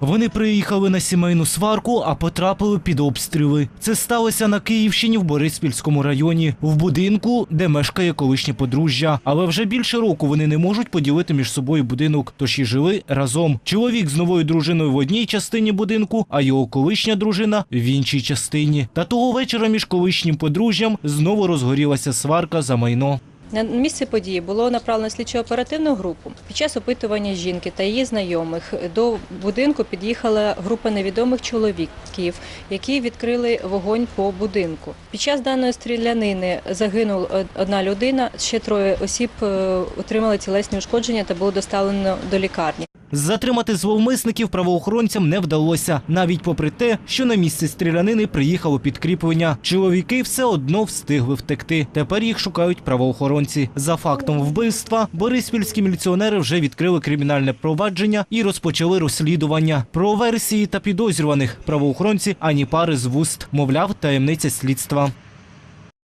Вони приїхали на сімейну сварку, а потрапили під обстріли. Це сталося на Київщині в Бориспільському районі, в будинку, де мешкає колишнє подружжя. Але вже більше року вони не можуть поділити між собою будинок, тож і жили разом. Чоловік з новою дружиною в одній частині будинку, а його колишня дружина в іншій частині. Та того вечора між колишнім подружжям знову розгорілася сварка за майно. На місце події було направлено слідчо-оперативну групу. Під час опитування жінки та її знайомих до будинку під'їхала група невідомих чоловіків, які відкрили вогонь по будинку. Під час даної стрілянини загинула одна людина, ще троє осіб е, отримали тілесні ушкодження та було доставлено до лікарні. Затримати зловмисників правоохоронцям не вдалося, навіть попри те, що на місце стрілянини приїхало підкріплення. Чоловіки все одно встигли втекти. Тепер їх шукають правоохоронці. За фактом вбивства бориспільські міліціонери вже відкрили кримінальне провадження і розпочали розслідування. Про версії та підозрюваних правоохоронці ані пари з вуст, мовляв, таємниця слідства.